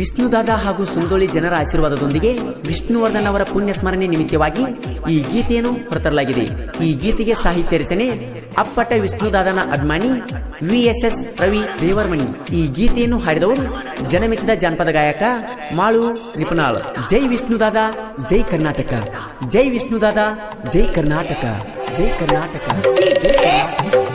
ವಿಷ್ಣುದಾದ ಹಾಗೂ ಸುಂದೋಳಿ ಜನರ ಆಶೀರ್ವಾದದೊಂದಿಗೆ ವಿಷ್ಣುವರ್ಧನ್ ಅವರ ಪುಣ್ಯ ಸ್ಮರಣೆ ನಿಮಿತ್ತವಾಗಿ ಈ ಗೀತೆಯನ್ನು ಹೊರತರಲಾಗಿದೆ. ಈ ಗೀತೆಗೆ ಸಾಹಿತ್ಯ ರಚನೆ ಅಪ್ಪಟ ವಿಷ್ಣುದಾದನ ಅಭಿಮಾನಿ V S S Ravi Devarmani. ಈ ಗೀತೆಯನ್ನು ಹಾಡಿದವರು ಜನಮೆಚ್ಚಿದ ಜಾನಪದ ಗಾಯಕ ಮಾಳು ನಿಪುಣಾಳ್. ಜೈ ವಿಷ್ಣುದಾದ, ಜೈ ಕರ್ನಾಟಕ. ಜೈ ವಿಷ್ಣುದಾದ, ಜೈ ಕರ್ನಾಟಕ. ಜೈ ಕರ್ನಾಟಕ. ಜೈ Karnataka.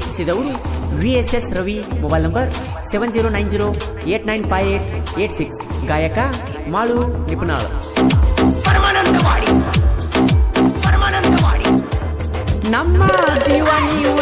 ವೆಚ್ಚಿಸಿದವರು VSS Ravi mobile number seven zero nine zero eight nine five eight eight six ಗಾಯಕ ಮಾಳು ನಿಪುಣಾಳ್ ನಮ್ಮ ಜೀವ ನಿಮ್ಮ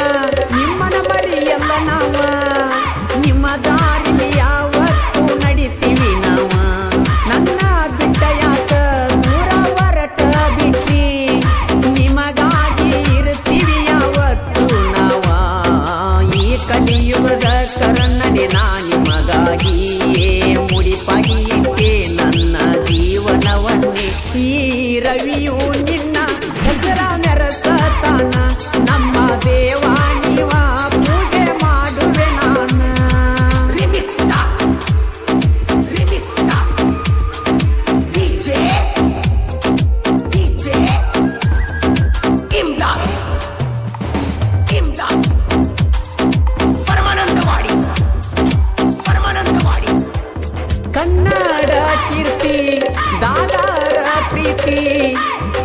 प्रीति hey!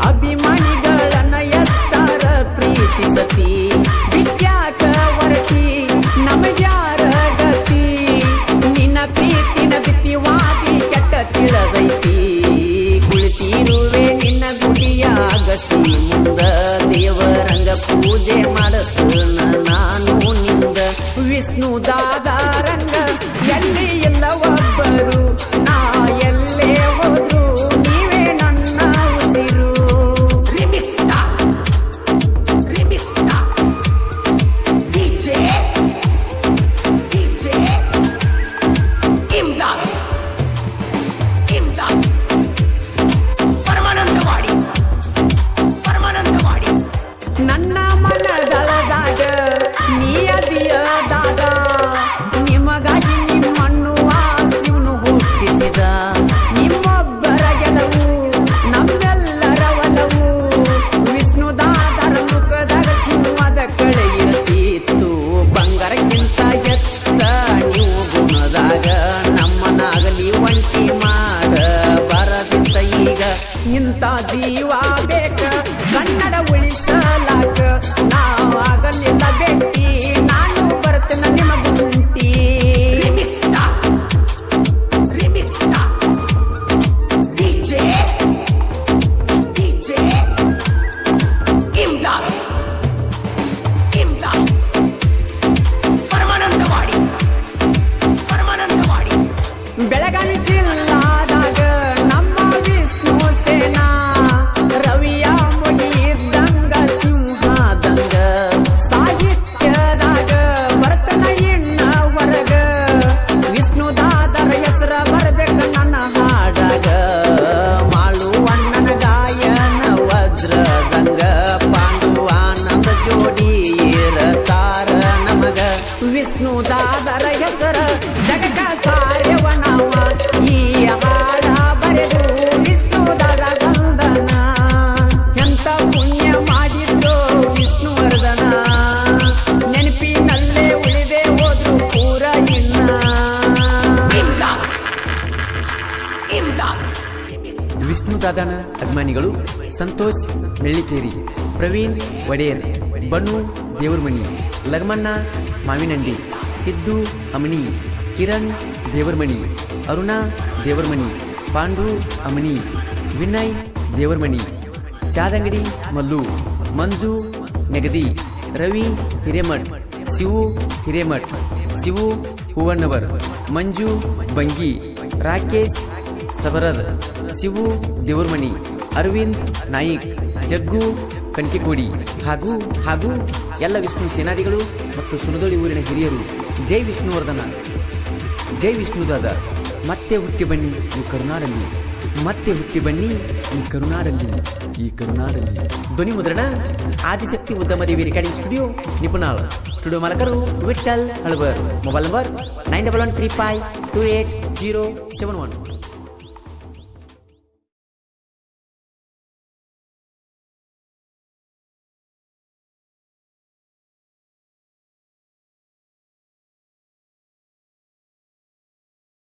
ದಾದಾನ ಅಭಿಮಾನಿಗಳು ಸಂತೋಷ್ ಮೆಳ್ಳಿಕೇರಿ, ಪ್ರವೀಣ್ ಒಡೆಯರ್, ಬನು ದೇವರಮಣಿ, ಲಗಮಣ್ಣ ಮಾವಿನಂಡಿ, ಸಿದ್ದು ಅಮಣಿ, ಕಿರಣ್ ದೇವರಮಣಿ, ಅರುಣಾ ದೇವರಮಣಿ, ಪಾಂಡು ಅಮಣಿ, ವಿನಯ್ ದೇವರಮಣಿ, ಚಾದಂಗಡಿ ಮಲ್ಲು, ಮಂಜು ನೆಗದಿ, ರವಿ ಹಿರೇಮಠ್, ಶಿವು ಹಿರೇಮಠ್, ಶಿವು ಹೂವಣ್ಣವರ್, ಮಂಜು ಬಂಗಿ, ರಾಕೇಶ್ ಸಬರದ್ ಶಿವು ದೇವರಮಣಿ, ಅರವಿಂದ್ ನಾಯಿಕ್, ಜಗ್ಗು ಕಂಟಿಕೋಡಿ ಹಾಗೂ ಹಾಗೂ ಎಲ್ಲ ವಿಷ್ಣು ಸೇನಾದಿಗಳು ಮತ್ತು ಸುನದೊಳಿ ಊರಿನ ಹಿರಿಯರು. ಜೈ ವಿಷ್ಣುವರ್ಧನ. ಜೈ ವಿಷ್ಣುದಾದ. ಮತ್ತೆ ಹುಟ್ಟಿ ಬನ್ನಿ ಈ ಕರುನಾಡಲ್ಲಿ. ಮತ್ತೆ ಹುಟ್ಟಿ ಬನ್ನಿ ಈ ಕರುನಾಡಲ್ಲಿ. ಈ ಕರುನಾಡಲ್ಲಿ. ಧ್ವನಿ ಮುದ್ರಣ, Adishakti Udyamadevi recording studio Nipunal. Studio ಮಾಲಕರು Vittal Halabar. Mobile number nine double one three five two eight zero seven one